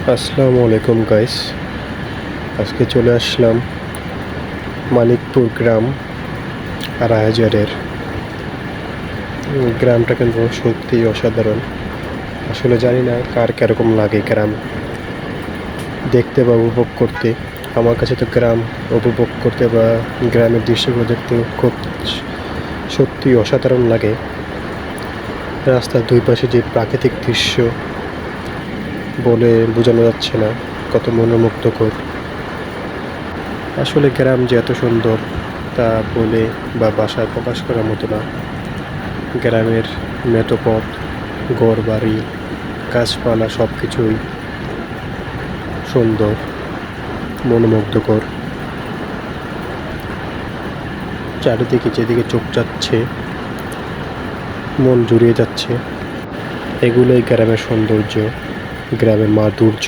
আসসালামু আলাইকুম গাইস আজকে চলে আসলাম মানিকপুর গ্রাম রাহাজারের উম, গ্রামটা কিন্তু সত্যিই অসাধারণ। আসলে জানি না কার কীরকম লাগে গ্রাম। দেখতে বা উপভোগ করতে। আমার কাছে তো গ্রাম উপভোগ করতে বা গ্রামের দৃশ্যগুলো দেখতে খুব সত্যি অসাধারণ লাগে। রাস্তার দুই পাশে যে প্রাকৃতিক দৃশ্য বলে বোঝানো যাচ্ছে না, কত মনোমুগ্ধকর। আসলে গ্রাম যে এত সুন্দর, তা বলে বা বাসায় প্রকাশ করার মতো না। গ্রামের মেটোপথ ঘর বাড়ি, গাছপালা সব কিছুই সুন্দর, মনোমুগ্ধকর। চারিদিকে যেদিকে চোখ যাচ্ছে, মন জুড়িয়ে যাচ্ছে, এগুলোই গ্রামের সৌন্দর্য। গ্রামের মাধুর্য